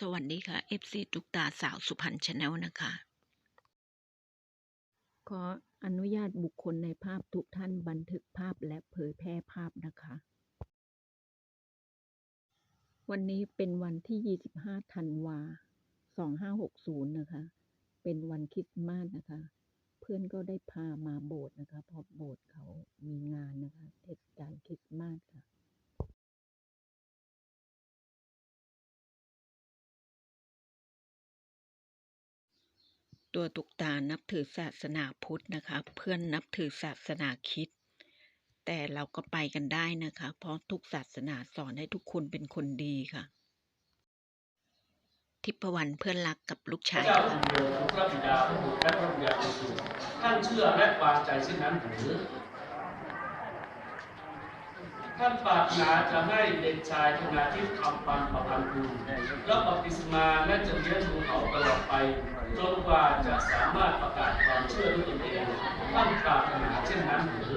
สวัสดีค่ะ FC ตุกตาสาวสุพรรณชาแนลนะคะ ขออนุญาตบุคคลในภาพทุกท่านบันทึกภาพและเผยแพร่ภาพนะคะ วันนี้เป็นวันที่ 25 ธันวา 2560 นะคะ เป็นวันคริสต์มาสนะคะ เพื่อนก็ได้พามาโบสถ์นะคะพราะโบสถ์ ตัวตุกตานับถือศาสนาพุทธนะคะ เพื่อนนับถือศาสนาคิด แต่เราก็ไปกันได้นะคะ เพราะทุกศาสนาสอนให้ทุกคนเป็นคนดีค่ะ ทิพวรรณเพื่อนรักกับลูกชายเจ้าพระบิดาพระบุตรและพระวิญญาท่านเชื่อและวางใจเช่นนั้นหรือ ท่านปรารถนาจะให้เด็กชายธนาทิพย์คำปันประพันธ์ดูรับปฏิสมาและจะเลี้ยงดูเขาตลอดไปจนกว่าจะสามารถประกาศความเชื่อด้วยตนเองท่านปรารถนาเช่นนั้นหรือ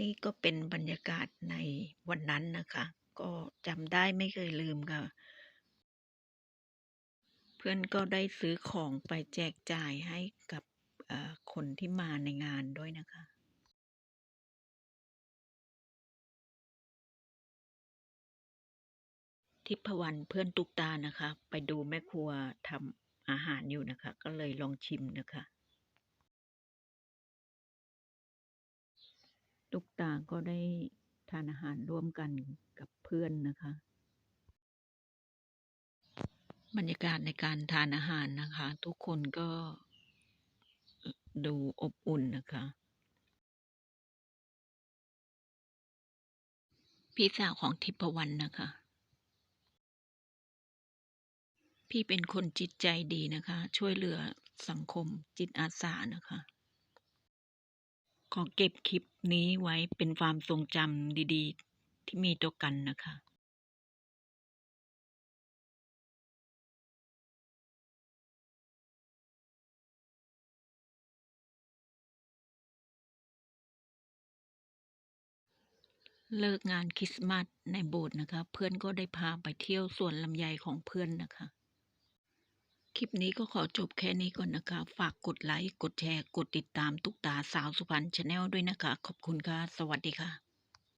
นี่ก็เป็นบรรยากาศในวันนั้นนะคะ ก็จำได้ไม่เคยลืมค่ะ เพื่อนก็ได้ซื้อของไปแจกจ่ายให้กับคนที่มาในงานด้วยนะคะทิพวรรณเพื่อนตุกตานะคะ ไปดูแม่ครัวทำ อาหารอยู่นะคะ ก็เลยลองชิมนะคะตุกตาก็ได้ทานอาหารร่วมกันกับเพื่อนนะคะ บรรยากาศในการทานอาหารนะคะ ทุกคนก็ดูอบอุ่นนะคะ พี่สาวของทิพวรรณนะคะ พี่เป็นคนจิตใจดีนะคะ ช่วยเหลือสังคมจิตอาสานะคะ ขอเก็บคลิปนี้ไว้เป็นความทรงจำดีๆ ที่มีต่อกันนะคะเลิกงานคริสต์มาสในโบสถ์นะคะ เพื่อนก็ได้พาไปเที่ยวสวนลำไยของเพื่อนนะคะ คลิปนี้ก็ขอจบแค่นี้ก่อนนะคะ ฝากกดไลค์ กดแชร์ กดติดตามตุกตาสาวสุพรรณชาแนลด้วยนะคะ ขอบคุณค่ะ สวัสดีค่ะ